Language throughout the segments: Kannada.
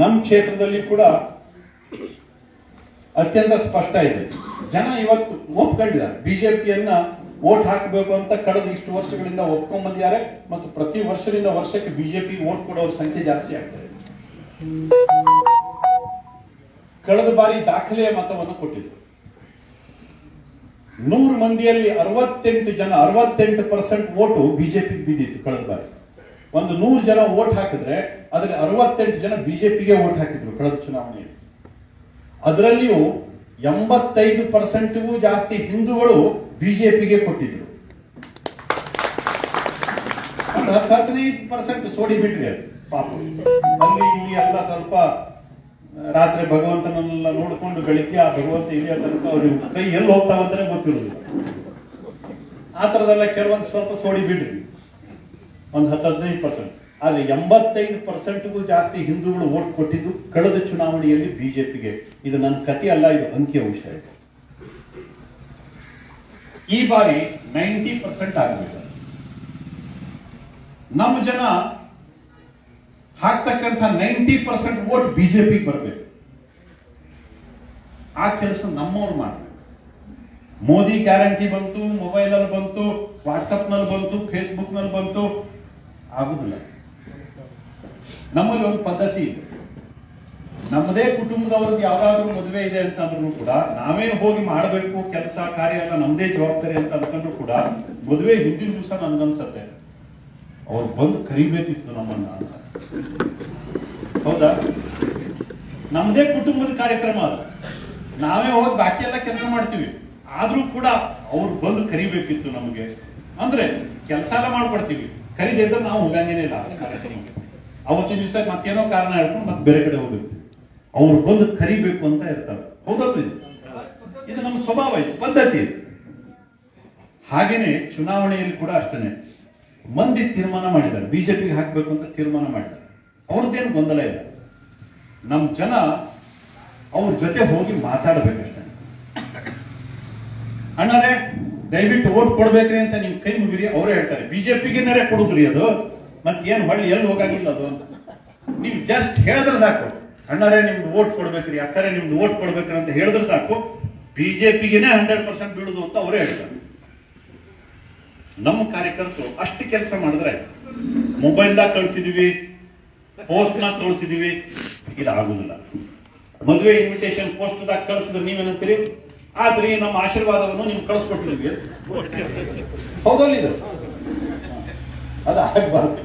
ನಮ್ಮ ಕ್ಷೇತ್ರದಲ್ಲಿ ಕೂಡ ಅತ್ಯಂತ ಸ್ಪಷ್ಟ ಇದೆ. ಜನ ಇವತ್ತು ಒಪ್ಕೊಂಡಿದ್ದಾರೆ. ಬಿಜೆಪಿಯನ್ನ ವೋಟ್ ಹಾಕಬೇಕು ಅಂತ ಕಳೆದ ಇಷ್ಟು ವರ್ಷಗಳಿಂದ ಒಪ್ಕೊಂಡ್ ಬಂದಿದ್ದಾರೆ ಮತ್ತು ಪ್ರತಿ ವರ್ಷದಿಂದ ವರ್ಷಕ್ಕೆ ಬಿಜೆಪಿ ವೋಟ್ ಕೊಡೋರ ಸಂಖ್ಯೆ ಜಾಸ್ತಿ ಆಗ್ತದೆ. ಕಳೆದ ಬಾರಿ ದಾಖಲೆಯ ಮತವನ್ನು ಕೊಟ್ಟಿದ್ರು. ನೂರು ಮಂದಿಯಲ್ಲಿ ಅರವತ್ತೆಂಟು ಜನ, ಅರವತ್ತೆಂಟು ಪರ್ಸೆಂಟ್ ವೋಟು ಬಿಜೆಪಿ ಬಿದ್ದಿತ್ತು ಕಳೆದ ಬಾರಿ. ಒಂದು ನೂರು ಜನ ವೋಟ್ ಹಾಕಿದ್ರೆ ಅದರಲ್ಲಿ ಅರವತ್ತೆಂಟು ಜನ ಬಿಜೆಪಿಗೆ ವೋಟ್ ಹಾಕಿದ್ರು ಕಳೆದ ಚುನಾವಣೆಯಲ್ಲಿ. ಅದರಲ್ಲಿಯೂ ಎಂಬತ್ತೈದು ಪರ್ಸೆಂಟ್ಗೂ ಜಾಸ್ತಿ ಹಿಂದೂಗಳು ಬಿಜೆಪಿಗೆ ಕೊಟ್ಟಿದ್ರು. ಹದಿನೈದು ಪರ್ಸೆಂಟ್ ಸೋಡಿ ಬಿಟ್ರಿ ಅದು, ಪಾಪ. ಅಲ್ಲಿ ಇಲ್ಲಿ ಎಲ್ಲ ಸ್ವಲ್ಪ, ರಾತ್ರಿ ಭಗವಂತನನ್ನೆಲ್ಲ ನೋಡಿಕೊಂಡು ಬೆಳಿಗ್ಗೆ ಆ ಭಗವಂತ ಇಲ್ಲಿಯ ತನಕ ಅವ್ರಿಗೆ ಕೈ ಎಲ್ಲಿ ಹೋಗ್ತಾವಂತಾನೆ ಗೊತ್ತಿರೋದಿಲ್ಲ ಆ ಥರದೆಲ್ಲ ಕೆಲವೊಂದು ಸ್ವಲ್ಪ ಸೋಡಿ ಬಿಡ್ರಿ ಒಂದು ಹತ್ತು ಹದಿನೈದು ಪರ್ಸೆಂಟ್ ಆದ್ರೆ ಎಂಬತ್ತೈದು ಪರ್ಸೆಂಟ್ಗೂ ಜಾಸ್ತಿ ಹಿಂದೂಗಳು ಓಟ್ ಕೊಟ್ಟಿದ್ದು ಕಳೆದ ಚುನಾವಣೆಯಲ್ಲಿ ಬಿಜೆಪಿಗೆ. ಇದು ನನ್ನ ಕಥೆ ಅಲ್ಲ, ಇದು ಅಂಕಿಅಂಶ ಇದೆ. ಈ ಬಾರಿ ನೈಂಟಿ ಪರ್ಸೆಂಟ್ ಆಗಬೇಕು ನಮ್ಮ ಜನ ಹಾಕ್ತಕ್ಕಂಥ ನೈಂಟಿ ಪರ್ಸೆಂಟ್ ವೋಟ್ ಬಿಜೆಪಿ ಬರಬೇಕು. ಆ ಕೆಲಸ ನಮ್ಮವ್ರು ಮಾಡಬೇಕು. ಮೋದಿ ಗ್ಯಾರಂಟಿ ಬಂತು ಮೊಬೈಲ್ ಅಲ್ಲಿ ಬಂತು ವಾಟ್ಸಪ್ನಲ್ಲಿ ಬಂತು ಫೇಸ್ಬುಕ್ನಲ್ಲಿ ಬಂತು ಆಗುದಿಲ್ಲ. ನಮ್ಮಲ್ಲಿ ಒಂದು ಪದ್ಧತಿ ಇದೆ. ನಮ್ಮದೇ ಕುಟುಂಬದವ್ರಿಗೆ ಯಾವ್ದಾದ್ರು ಮದುವೆ ಇದೆ ಅಂತ ಅಂದ್ರೂ ಕೂಡ ನಾವೇ ಹೋಗಿ ಮಾಡಬೇಕು, ಕೆಲಸ ಕಾರ್ಯ ಎಲ್ಲ ನಮ್ದೇ ಜವಾಬ್ದಾರಿ ಅಂತ ಅಂದ್ಕೊಂಡ್ರು ಕೂಡ ಮದುವೆ ಹಿಂದಿನ ದಿವಸ ನನ್ಗನ್ಸತ್ತೆ. ಅವ್ರು ಬಂದು ಕರಿಬೇಕಿತ್ತು ನಮ್ಮನ್ನ ಹೌದಾ? ನಮ್ದೇ ಕುಟುಂಬದ ಕಾರ್ಯಕ್ರಮ ಅದು. ನಾವೇ ಹೋಗಿ ಬಾಕಿ ಎಲ್ಲ ಕೆಲಸ ಮಾಡ್ತೀವಿ. ಆದ್ರೂ ಕೂಡ ಅವ್ರು ಬಂದು ಕರಿಬೇಕಿತ್ತು ನಮಗೆ. ಅಂದ್ರೆ ಕೆಲಸ ಎಲ್ಲ ಮಾಡ್ಕೊಡ್ತೀವಿ. ಕರೀದೇ ಇದ್ರೆ ನಾವು ಹೋಗಂಗೇನೆ ಇಲ್ಲ. ಅವತ್ತಿನ ದಿವಸ ಮತ್ತೇನೋ ಕಾರಣ ಹೇಳ್ಕೊಂಡು ಮತ್ತೆ ಬೇರೆ ಕಡೆ ಹೋಗಿರ್ತೀವಿ ಅವ್ರು ಬಂದು ಕರಿಬೇಕು ಅಂತ ಇರ್ತಾರೆ. ಹೌದಲ್ಲ ಇದು ಇದು ನಮ್ಮ ಸ್ವಭಾವ, ಇದು ಪದ್ಧತಿ. ಇದು ಹಾಗೇನೆ ಚುನಾವಣೆಯಲ್ಲಿ ಕೂಡ ಅಷ್ಟೇನೆ. ಮಂದಿ ತೀರ್ಮಾನ ಮಾಡಿದ್ದಾರೆ. ಬಿಜೆಪಿಗೆ ಹಾಕ್ಬೇಕು ಅಂತ ತೀರ್ಮಾನ ಮಾಡಿದ್ದಾರೆ. ಅವ್ರದ್ದೇನು ಗೊಂದಲ ಇಲ್ಲ. ನಮ್ಮ ಜನ ಅವ್ರ ಜೊತೆ ಹೋಗಿ ಮಾತಾಡಬೇಕಷ್ಟೇ ಅಣ್ಣರೇ ದಯವಿಟ್ಟು ಓಟ್ ಕೊಡ್ಬೇಕ್ರಿ ಅಂತ ನಿಮ್ ಕೈ ಮುಗಿರಿ, ಅವರೇ ಹೇಳ್ತಾರೆ. ಬಿಜೆಪಿಗೆನರೇ ಕೊಡುದ್ರಿ ಅದು. ಮತ್ತೇನು ಹೊಳ್ಳಿ ಎಲ್ಲಿ ಹೋಗಾಗಿಲ್ಲ ಅದು ಅಂತ. ನೀವು ಜಸ್ಟ್ ಹೇಳಿದ್ರೆ ಸಾಕು. ಅಣ್ಣರೇ ನಿಮ್ದು ಓಟ್ ಕೊಡ್ಬೇಕ್ರಿ, ಅಕ್ಕರೆ ನಿಮ್ದು ಓಟ್ ಕೊಡ್ಬೇಕ್ರಿ ಅಂತ ಹೇಳಿದ್ರೆ ಸಾಕು. ಬಿಜೆಪಿಗೆನೆ ಹಂಡ್ರೆಡ್ ಪರ್ಸೆಂಟ್ ಬೀಳುದು ಅಂತ ಅವರೇ ಹೇಳ್ತಾರೆ. ನಮ್ಮ ಕಾರ್ಯಕರ್ತರು ಅಷ್ಟು ಕೆಲಸ ಮಾಡಿದ್ರೆ ಆಯ್ತು. ಮೊಬೈಲ್ದಾಗ ಕಳ್ಸಿದೀವಿ ಪೋಸ್ಟ್ ನಾಗ ಕಳ್ಸಿದೀವಿ ಇದು ಆಗುದಿಲ್ಲ ಮದುವೆ ಇನ್ವಿಟೇಷನ್ ಪೋಸ್ಟ್ ದಾಗ ಕಳ್ಸಿದ್ರೆ ನೀವೇನಂತೀರಿ? ಆದ್ರೆ ನಮ್ಮ ಆಶೀರ್ವಾದವನ್ನು ನಿಮ್ಗೆ ಕಳಿಸ್ಕೊಟ್ಟಿದ್ವಿ ಹೌದಲ್ಲ ಇದು ಅದು ಆಗ್ಬಾರ್ದು.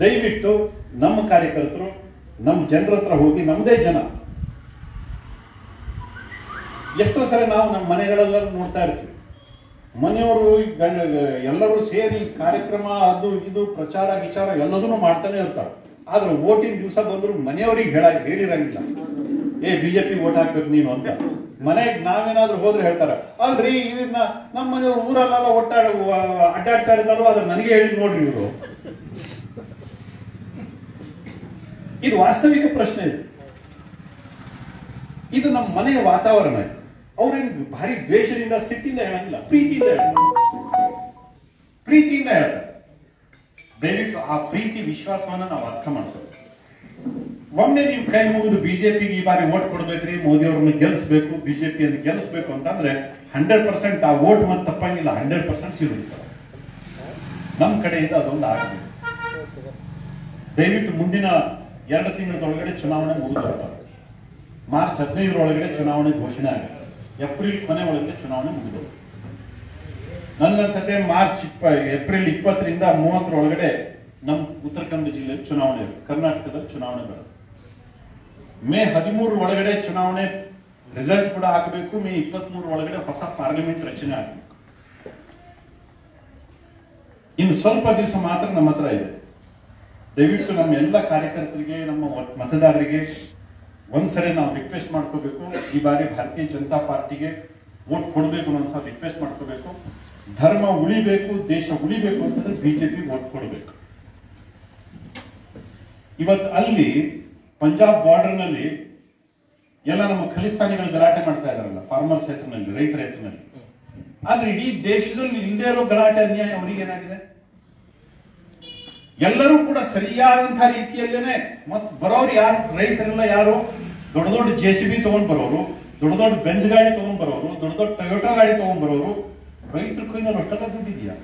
ದಯವಿಟ್ಟು ನಮ್ಮ ಕಾರ್ಯಕರ್ತರು, ನಮ್ಮ ಜನರ ಹತ್ರ ಹೋಗಿ ನಮ್ಮದೇ ಜನ. ಎಷ್ಟೋ ಸರಿ ನಾವು ನಮ್ಮ ಮನೆಗಳೆಲ್ಲರೂ ನೋಡ್ತಾ ಇರ್ತೀವಿ. ಮನೆಯವರು ಎಲ್ಲರೂ ಸೇರಿ ಕಾರ್ಯಕ್ರಮ, ಅದು ಇದು, ಪ್ರಚಾರ, ವಿಚಾರ ಎಲ್ಲದನ್ನು ಮಾಡ್ತಾನೆ ಇರ್ತಾರೆ. ಆದ್ರೆ ಓಟಿನ ದಿವಸ ಬಂದ್ರು ಮನೆಯವರಿಗೆ ಹೇಳ ಹೇಳಿರಂಗಿಲ್ಲ. ಏ, ಬಿಜೆಪಿ ಓಟ್ ಹಾಕ್ಬೇಕು ನೀನು ಅಂತ. ಮನೆಗೆ ನಾವೇನಾದ್ರೂ ಹೋದ್ರೆ ಹೇಳ್ತಾರೆ. ಅಲ್ರಿ ಇದನ್ನ ನಮ್ಮ ಮನೆಯವ್ರು ಊರಲ್ಲೆಲ್ಲ ಒಟ್ಟಾಡ ಅಡ್ಡಾಡ್ತಾ ಇರ್ತಾರೋ ಅದ್ರ ನನಗೆ ಹೇಳಿ ನೋಡ್ರಿ ಇವರು. ಇದು ವಾಸ್ತವಿಕ ಪ್ರಶ್ನೆ ಇದು. ಇದು ನಮ್ಮ ಮನೆಯ ವಾತಾವರಣ. ಅವ್ರೇನ್ ಭಾರಿ ದ್ವೇಷದಿಂದ, ಸಿಟ್ಟಿಂದ ಹೇಳಂಗಿಲ್ಲ. ಪ್ರೀತಿಯಿಂದ ಹೇಳ್ತಾರೆ. ಪ್ರೀತಿಯಿಂದ ಹೇಳ್ತಾರೆ. ದಯವಿಟ್ಟು ಆ ಪ್ರೀತಿ, ವಿಶ್ವಾಸವನ್ನ ನಾವು ಅರ್ಥ ಮಾಡಿಸೋದು ಒಮ್ಮೆ ನೀವು ಕೈ ಮುಗಿದು ಬಿಜೆಪಿಗೆ ಈ ಬಾರಿ ಓಟ್ ಕೊಡ್ಬೇಕ್ರಿ ಮೋದಿ ಅವ್ರನ್ನ ಗೆಲ್ಸ್ಬೇಕು ಬಿಜೆಪಿಯನ್ನು ಗೆಲ್ಲಿಸಬೇಕು ಅಂತಂದ್ರೆ ಹಂಡ್ರೆಡ್ ಪರ್ಸೆಂಟ್ ಆ ವೋಟ್ ಮತ್ತೆ ತಪ್ಪಂಗಿಲ್ಲ, ಹಂಡ್ರೆಡ್ ಪರ್ಸೆಂಟ್ ಸಿಗುತ್ತೆ. ನಮ್ಮ ಕಡೆಯಿಂದ ಅದೊಂದು ಆಗಬೇಕು ದಯವಿಟ್ಟು ಮುಂದಿನ ಎರಡು ತಿಂಗಳದೊಳಗಡೆ ಚುನಾವಣೆ ಮುಗಿದು ಮಾರ್ಚ್ ಹದಿನೈದರೊಳಗಡೆ ಚುನಾವಣೆ ಘೋಷಣೆ ಆಗುತ್ತೆ ಏಪ್ರಿಲ್ ಕೊನೆ ಒಳಗೆ ಚುನಾವಣೆ ಮುಗಿದು ಸತೆ ಮಾರ್ಚ್ ಇಪ್ಪ, ಏಪ್ರಿಲ್ ಇಪ್ಪತ್ತರಿಂದ ಮೂವತ್ತರೊಳಗಡೆ ನಮ್ಮ ಉತ್ತರ ಕನ್ನಡ ಜಿಲ್ಲೆಯಲ್ಲಿ ಚುನಾವಣೆ ಇರುತ್ತೆ. ಕರ್ನಾಟಕದಲ್ಲಿ ಚುನಾವಣೆ ಬರುತ್ತೆ. ಮೇ ಹದಿಮೂರು ಒಳಗಡೆ ಚುನಾವಣೆ ರಿಸಲ್ಟ್ ಕೂಡ ಹಾಕಬೇಕು, ಮೇ ಇಪ್ಪತ್ಮೂರು ಒಳಗಡೆ ಹೊಸ ಪಾರ್ಲಿಮೆಂಟ್ ರಚನೆ ಆಗಬೇಕು. ಇನ್ನು ಸ್ವಲ್ಪ ದಿವಸ ಮಾತ್ರ ನಮ್ಮ ಹತ್ರ ಇದೆ. ದಯವಿಟ್ಟು ನಮ್ಮ ಎಲ್ಲ ಕಾರ್ಯಕರ್ತರಿಗೆ, ನಮ್ಮ ಮತದಾರರಿಗೆ ಒಂದ್ಸರಿ ನಾವು ರಿಕ್ವೆಸ್ಟ್ ಮಾಡ್ಕೋಬೇಕು. ಈ ಬಾರಿ ಭಾರತೀಯ ಜನತಾ ಪಾರ್ಟಿಗೆ ವೋಟ್ ಕೊಡಬೇಕು ಅನ್ನೋಂಥ ರಿಕ್ವೆಸ್ಟ್ ಮಾಡ್ಕೋಬೇಕು. ಧರ್ಮ ಉಳಿಬೇಕು, ದೇಶ ಉಳಿಬೇಕು ಅಂತಂದ್ರೆ ಬಿಜೆಪಿ ವೋಟ್ ಕೊಡಬೇಕು. ಇವತ್ತು ಅಲ್ಲಿ ಪಂಜಾಬ್ ಬಾರ್ಡರ್ನಲ್ಲಿ ಎಲ್ಲ ನಮ್ಮ ಖಲಿಸ್ತಾನಿಗಳು ಗಲಾಟೆ ಮಾಡ್ತಾ ಇದಾರಲ್ಲ ಫಾರ್ಮರ್ಸ್ ಹೆಸರಿನಲ್ಲಿ, ರೈತರ ಹೆಸರಿನಲ್ಲಿ. ಆದ್ರೆ ಇಡೀ ದೇಶದಲ್ಲಿ ಇಲ್ಲದೆ ಇರೋ ಗಲಾಟೆ ಅನ್ಯಾಯ ಅವರಿಗೇನಾಗಿದೆ ಎಲ್ಲರೂ ಕೂಡ ಸರಿಯಾದಂತಹ ರೀತಿಯಲ್ಲೇನೆ ಮತ್ ಬರೋರು ಯಾರು? ರೈತರೆಲ್ಲ ಯಾರು? ದೊಡ್ಡ ದೊಡ್ಡ ಜೆ ಸಿ ಬಿ ತಗೊಂಡ್ ಬರೋರು, ದೊಡ್ಡ ದೊಡ್ಡ ಬೆಂಜ್ ಗಾಡಿ ತಗೊಂಡ್ ಬರೋರು, ದೊಡ್ಡ ದೊಡ್ಡ ಟೊಯೋಟೋ ಗಾಡಿ ತಗೊಂಡ್ ಬರೋರು. ರೈತರ ಕೈನಲ್ಲಿ ಅಷ್ಟೆಲ್ಲ ದುಡ್ಡಿದ್ಯಾ?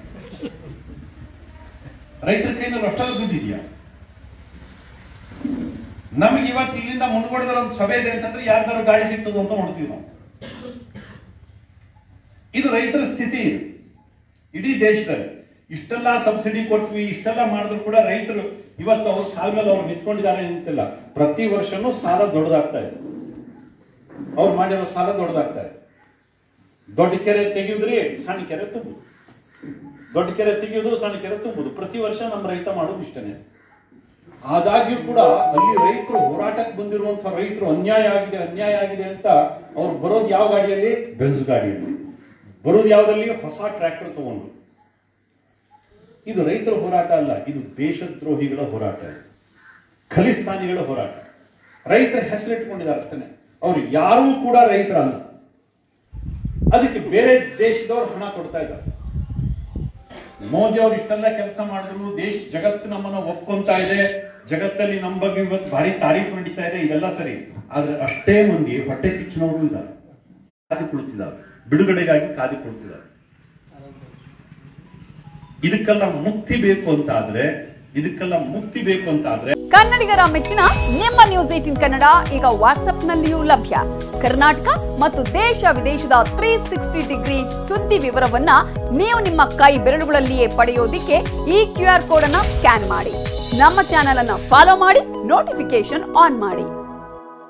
ರೈತರ ಕೈನಲ್ಲಿ ಅಷ್ಟೆಲ್ಲ ದುಡ್ಡಿದೆಯಾ? ನಮಗೆ ಇವತ್ತು ಇಲ್ಲಿಂದ ಮುಂದ್ಗಡೆದಲ್ಲಿ ಒಂದು ಸಭೆ ಇದೆ ಅಂತಂದ್ರೆ ಯಾರ್ದಾರು ಗಾಳಿ ಸಿಗ್ತದೆ ಅಂತ ನೋಡ್ತೀವಿ ನಾವು. ಇದು ರೈತರ ಸ್ಥಿತಿ. ಇಡೀ ದೇಶದಲ್ಲಿ ಇಷ್ಟೆಲ್ಲ ಸಬ್ಸಿಡಿ ಕೊಟ್ವಿ, ಇಷ್ಟೆಲ್ಲ ಮಾಡಿದ್ರು ಕೂಡ ರೈತರು ಇವತ್ತು ಅವ್ರ ಕಾಲ ಮೇಲೆ ಅವ್ರು ನಿಂತ್ಕೊಂಡಿದ್ದಾರೆ ಅಂತಿಲ್ಲ. ಪ್ರತಿ ವರ್ಷನೂ ಸಾಲ ದೊಡ್ಡದಾಗ್ತಾ ಇದೆ. ಅವ್ರು ಮಾಡಿರೋ ಸಾಲ ದೊಡ್ಡದಾಗ್ತಾ ಇದೆ. ದೊಡ್ಡ ಕೆರೆ ತೆಗೆಯುದ್ರಿ ಸಣ್ಣ ಕೆರೆ ತುಂಬುದು. ದೊಡ್ಡ ಕೆರೆ ತೆಗೆಯೋದು ಸಣ್ಣ ಕೆರೆ ತುಂಬುದು. ಪ್ರತಿ ವರ್ಷ ನಮ್ಮ ರೈತ ಮಾಡೋದು ಇಷ್ಟನೇ. ಆದಾಗ್ಯೂ ಕೂಡ ಅಲ್ಲಿ ರೈತರು ಹೋರಾಟಕ್ಕೆ ಬಂದಿರುವಂತಹ ರೈತರು ಅನ್ಯಾಯ ಆಗಿದೆ ಅನ್ಯಾಯ ಆಗಿದೆ ಅಂತ ಅವ್ರು ಬರೋದು ಯಾವ ಗಾಡಿಯಲ್ಲಿ? ಬೆಂಜ್ ಗಾಡಿಯಲ್ಲಿ. ಬರೋದು ಯಾವ್ದಲ್ಲಿ? ಹೊಸ ಟ್ರ್ಯಾಕ್ಟರ್ ತಗೊಂಡು. ಇದು ರೈತರ ಹೋರಾಟ ಅಲ್ಲ, ಇದು ದೇಶದ್ರೋಹಿಗಳ ಹೋರಾಟ. ಖಲಿಸ್ತಾನಿಗಳ ಹೋರಾಟ. ರೈತರ ಹೆಸರಿಟ್ಕೊಂಡಿದ್ದಾರೆ ಅಷ್ಟೇ ಅವ್ರು ಯಾರೂ ಕೂಡ ರೈತರಲ್ಲ. ಅದಕ್ಕೆ ಬೇರೆ ದೇಶದವ್ರು ಹಣ ಕೊಡ್ತಾ ಇದ್ದಾರೆ. ಮೋದಿ ಅವ್ರು ಇಷ್ಟೆಲ್ಲ ಕೆಲಸ ಮಾಡಿದ್ರು, ದೇಶ, ಜಗತ್ತು ನಮ್ಮನ್ನ ಒಪ್ಕೊಂತಾ ಇದೆ, ಜಗತ್ತಲ್ಲಿ ನಮ್ಮ ಬಗ್ಗೆ ಇವತ್ತು ಭಾರಿ ತಾರೀಫ್ ನಡೀತಾ ಇದೆ, ಇದೆಲ್ಲ ಸರಿ. ಆದ್ರೆ ಅಷ್ಟೇ ಮಂದಿ ಹೊಟ್ಟೆ ಕಿಚ್ಚಿನವರು ಇದ್ದಾರೆ. ಕಾದಿ ಕುಳಿತಿದ್ದಾರೆ. ಬಿಡುಗಡೆಗಾಗಿ ಕಾದಿ ಕುಳಿತಿದ್ದಾರೆ. ಇದಕ್ಕೆಲ್ಲ ಮುಕ್ತಿ ಬೇಕು ಅಂತ ಆದ್ರೆ ಇದಕ್ಕೆಲ್ಲ ಮುಕ್ತಿ ಬೇಕು ಅಂತ ಆದ್ರೆ ಕನ್ನಡಿಗರ ಮೆಚ್ಚಿನ ನಿಮ್ಮ ನ್ಯೂಸ್ ಏಟಿನ್ ಕನ್ನಡ ಈಗ ವಾಟ್ಸ್ಆಪ್ನಲ್ಲಿಯೂ ಲಭ್ಯ. ಕರ್ನಾಟಕ ಮತ್ತು ದೇಶ ವಿದೇಶದ ತ್ರೀ ಸಿಕ್ಸ್ಟಿ ಡಿಗ್ರಿ ಸುದ್ದಿ ವಿವರವನ್ನ ನೀವು ನಿಮ್ಮ ಕೈ ಬೆರಳುಗಳಲ್ಲಿಯೇ ಪಡೆಯೋದಿಕ್ಕೆ ಈ ಕ್ಯೂ ಆರ್ ಕೋಡ್ ಅನ್ನ ಸ್ಕ್ಯಾನ್ ಮಾಡಿ. ನಮ್ಮ ಚಾನೆಲ್ ಅನ್ನ ಫಾಲೋ ಮಾಡಿ ನೋಟಿಫಿಕೇಶನ್ ಆನ್ ಮಾಡಿ.